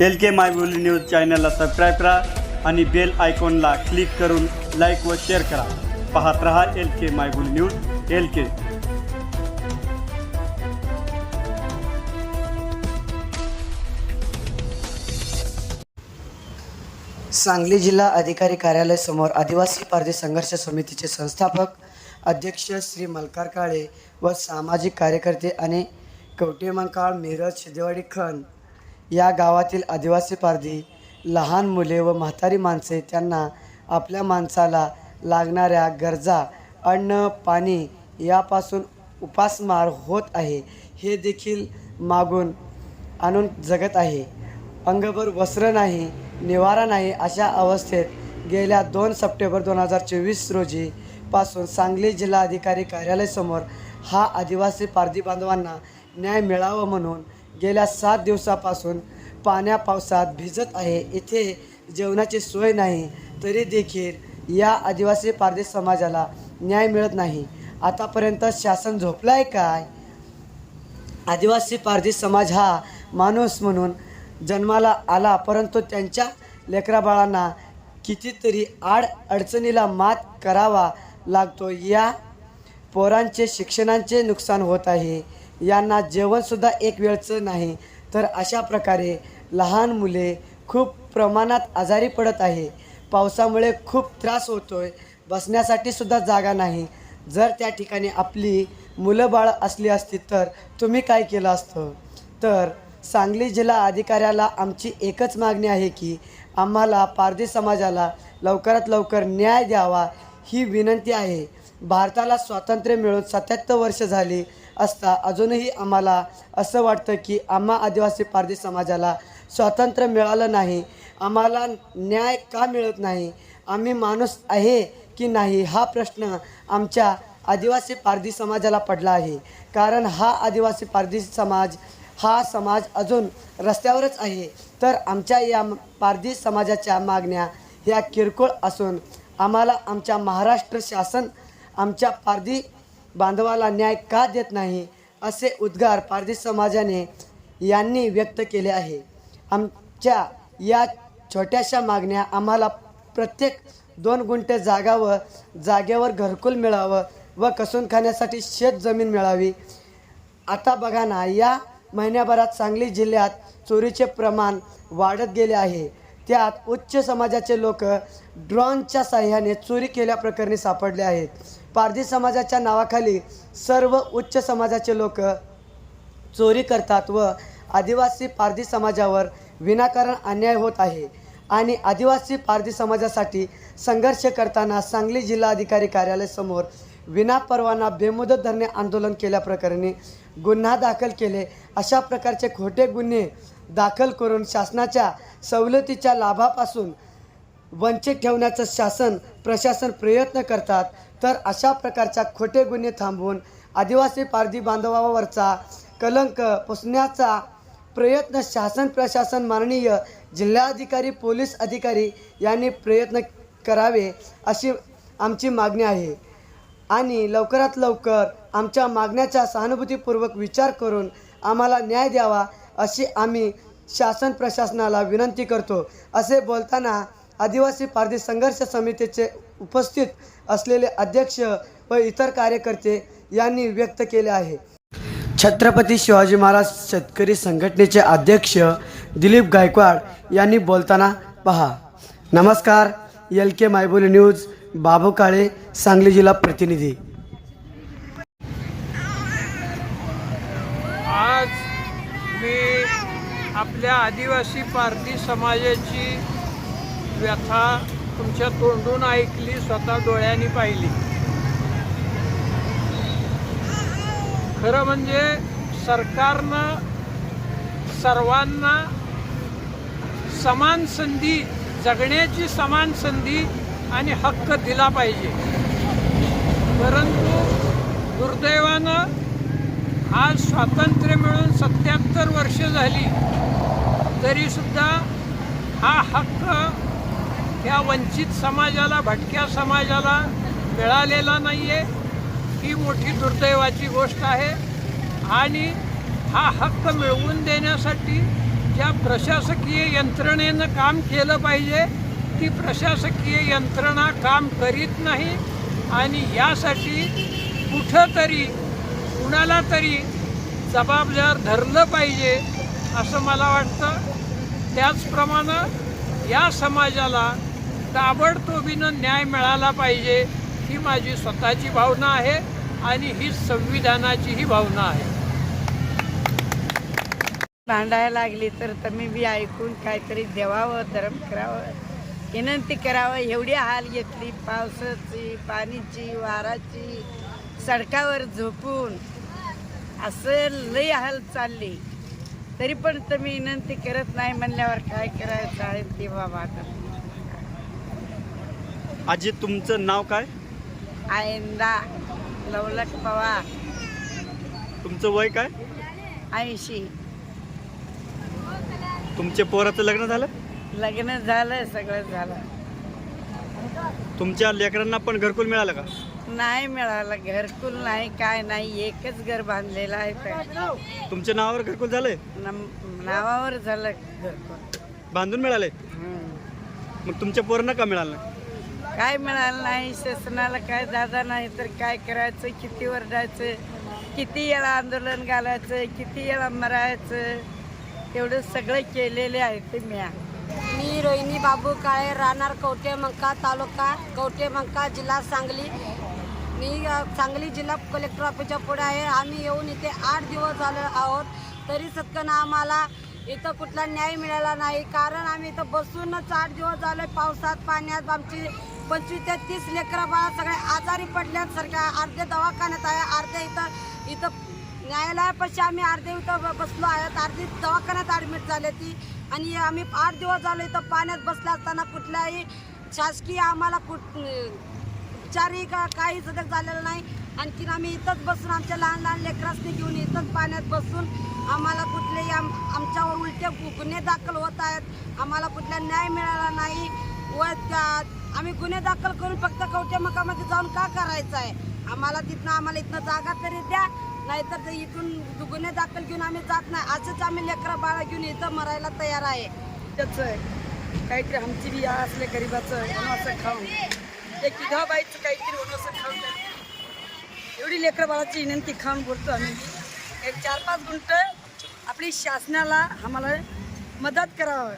L के माय बोली news चॅनलला subscribe करा आणि बेल आयकॉनला क्लिक करून लाईक व शेअर करा. पाहत रहा एल के माय बोली न्यूज एल के सांगली जिल्हा अधिकारी कार्यालय समोर आदिवासी पारधी संघर्ष समितीचे संस्थापक अध्यक्ष श्री मल्कार काळे व सामाजिक कार्यकर्ते आणि कवटेमंकाळ मिरज शिदेवाडी खण या गावातील आदिवासी पारधी लहान मुले व म्हातारी माणसे त्यांना आपल्या माणसाला लागणाऱ्या गरजा अन्न पाणी यापासून उपासमार होत आहे हे देखील मागून आणून जगत आहे. अंगभर वस्त्र नाही निवारा नाही अशा अवस्थेत गेल्या दोन सप्टेंबर दोन हजार चोवीस रोजी पासून सांगली जिल्हाधिकारी कार्यालयासमोर हा आदिवासी पारधी बांधवांना न्याय मिळावा म्हणून गेल्या सात दिवसापासून पाण्या पावसात भिजत आहे. इथे जेवणाची सोय नाही तरी देखील या आदिवासी पारधी समाजाला न्याय मिळत नाही. आतापर्यंत शासन झोपलं आहे काय? आदिवासी पारधी समाज हा माणूस म्हणून जन्माला आला परंतु त्यांच्या लेकराबाळांना कितीतरी आड अडचणीला मात करावा लागतो. या पोरांचे शिक्षणांचे नुकसान होत आहे. यांना जेवणसुद्धा एक वेळचं नाही. तर अशा प्रकारे लहान मुले खूप प्रमाणात आजारी पडत आहे. पावसामुळे खूप त्रास होतो बसण्यासाठी सुद्धा जागा नाही. जर त्या ठिकाणी आपली मुलं बाळं असली असती तर तुम्ही काय केलं असतं? तर सांगली जिल्हा अधिकाऱ्याला आमची एकच मागणी आहे की आम्हाला पारधी समाजाला लवकरात लवकर न्याय द्यावा ही विनंती आहे. भारताला स्वातंत्र्य मिळून सत्याहत्तर वर्ष झाली. असता. अजूनही आम्हाला असं वाटतं की आम्हा आदिवासी पारधी समाजाला स्वातंत्र्य मिळालं नाही. आम्हाला न्याय का मिळत नाही? आम्ही माणूस आहे की नाही? हा प्रश्न आमच्या आदिवासी पारधी समाजाला पडला आहे. कारण हा आदिवासी पारधी समाज हा समाज अजून रस्त्यावरच आहे. तर आमच्या या पारधी समाजाच्या मागण्या ह्या किरकोळ असून आम्हाला आमच्या महाराष्ट्र शासन आमच्या पारधी बांधवाला न्याय का देत नाही असे उद्गार पारधी समाजाने यांनी व्यक्त केले आहे. आमच्या या छोट्याशा मागण्या आम्हाला प्रत्येक दोन गुंठे जागा व जागेवर घरकुल मिळावं व कसून खाण्यासाठी शेत जमीन मिळावी. आता बघा ना या महिन्याभरात सांगली जिल्ह्यात चोरीचे प्रमाण वाढत गेले आहे. त्यात उच्च समाजाचे लोक ड्रोनच्या साह्याने चोरी केल्याप्रकरणी सापडले आहेत. पारधी समाजाच्या नावाखाली सर्व उच्च समाजाचे लोक चोरी करतात व आदिवासी पारधी समाजावर विनाकारण अन्याय होत आहे. आणि आदिवासी पारधी समाजासाठी संघर्ष करताना सांगली जिल्हाधिकारी कार्यालयासमोर विनापरवाना बेमुदत धरणे आंदोलन केल्याप्रकरणी गुन्हा दाखल केले. अशा प्रकारचे खोटे गुन्हे दाखल करून शासनाच्या सवलतीच्या लाभापासून वंचित ठेवण्याचं शासन प्रशासन प्रयत्न करतात. तर अशा प्रकारच्या खोटे गुन्हे थांबवून आदिवासी पारधी बांधवावरचा कलंक पुसण्याचा प्रयत्न शासन प्रशासन माननीय जिल्हाधिकारी पोलीस अधिकारी यांनी प्रयत्न करावे अशी आमची मागणी आहे. आणि लवकरात लवकर आमच्या मागण्याचा सहानुभूतीपूर्वक विचार करून आम्हाला न्याय द्यावा अशी आम्ही शासन प्रशासनाला विनंती करतो. असे बोलताना आदिवासी पारधी संघर्ष समितीचे उपस्थित असलेले अध्यक्ष व इतर कार्यकर्ते यांनी व्यक्त केले आहे. छत्रपती शिवाजी महाराज शेतकरी संघटनेचे अध्यक्ष दिलीप गायकवाड यांनी बोलताना पहा. नमस्कार एल के मायबोली न्यूज बाबू काळे सांगली जिल्हा प्रतिनिधी. आज मी आपल्या आदिवासी पारधी समाजाची व्यथा तुमच्या तोंडून ऐकली स्वतः डोळ्यांनी पाहिली. खरं म्हणजे सरकारनं सर्वांना समान संधी जगण्याची समान संधी आणि हक्क दिला पाहिजे. परंतु दुर्दैवानं आज स्वातंत्र्य मिळून सत्याहत्तर वर्ष झाली तरीसुद्धा हा हक्क या वंचित समाजाला भटक्या समाजाला मिळालेला नाही आहे ही मोठी दुर्दैवाची गोष्ट आहे. आणि हा हक्क मिळवून देण्यासाठी ज्या प्रशासकीय यंत्रणेनं काम केलं पाहिजे ती प्रशासकीय यंत्रणा काम करीत नाही. आणि यासाठी कुठंतरी कुणाला तरी जबाबदार धरलं पाहिजे असं मला वाटतं. त्याचप्रमाणे या समाजाला ताबडतोबीनं न्याय मिळाला पाहिजे ही माझी स्वतःची भावना आहे आणि ही संविधानाचीही भावना आहे. भांडायला लागली तर तुम्ही बी ऐकून काहीतरी देवावं धर्म करावं विनंती करावं एवढी हाल घेतली पावसाची पाणीची वाराची सडकावर झोपून. असं लई हाल चालली. तरी पण तुम्ही विनंती करत नाही म्हणल्यावर काय करायचं चालेल ते बाबा आजी तुमचं नाव काय? आयंदा लवलक पवार. तुमचं वय काय? ऐंशी. तुमच्या पोराचं लग्न झालं? लग्न झालं सगळं झालं. तुमच्या लेकरांना पण घरकुल मिळालं का? नाही मिळालं घरकुल नाही काय नाही एकच घर बांधलेलं आहे तर तुमच्या नावावर घरकुल झालंय? नम- नावावर झालं घरकुल. बांधून मिळालंय? हम्म. मग तुमच्या पोरांना का मिळालं नाही? काय मिळालं नाही शासनाला काय दादा नाही तर काय करायचं? किती वरडायचं किती वेळा आंदोलन घालायचं? किती वेळा मरायचं? एवढं सगळं केलेले आहे ते म्या मी रोहिणी बाबू काळे राहणार कवठे मंका तालुका कवठे मंका जिल्हा सांगली. मी सांगली जिल्हा कलेक्टर ऑफिसच्या पुढे आहे. आम्ही येऊन इथे आठ दिवस झाले आहोत. तरी सत्कन आम्हाला इथं कुठला न्याय मिळाला नाही. कारण आम्ही इथं बसूनच आठ दिवस झाले पावसात पाण्यात आमची पंचवीस ते तीस लेकरं बाळा सगळे आजारी पडल्यासारख्या अर्धे दवाखान्यात आहे. अर्धे इथं इथं न्यायालयापाशी आम्ही अर्धे इथं बसलो आहेत. अर्धी दवाखान्यात ॲडमिट झाले ती. आणि आम्ही आठ दिवस झालो इथं पाण्यात बसले असताना कुठल्याही शासकीय आम्हाला कुठ उपचारही का काही सदक झालेलं नाही. आणखीन आम्ही इथंच बसून आमच्या लहान लहान लेकरासनी घेऊन इथंच पाण्यात बसून आम्हाला कुठलेही आम आमच्यावर उलटे गु- गुन्हे दाखल होत आहेत. आम्हाला कुठला न्याय मिळाला नाही. व आम्ही गुन्हे दाखल करून फक्त कवट्या मकामध्ये जाऊन का करायचं आहे आम्हाला तिथनं आम्हाला इथनं जागा तरी द्या. नाहीतर ते इथून गुन्हे दाखल घेऊन आम्ही जात नाही. असंच आम्ही लेकरं बाळा घेऊन इथं मरायला तयार आहे. त्याचं काहीतरी आमची बी असले गरीबाचं असं खाऊन. एक किधा बाईचं काहीतरी असं खाऊन एवढी लेकर बाळाची विनंती खाऊन बोलतो आम्ही. एक चार पाच गुंट आपली शासनाला आम्हाला मदत करावं.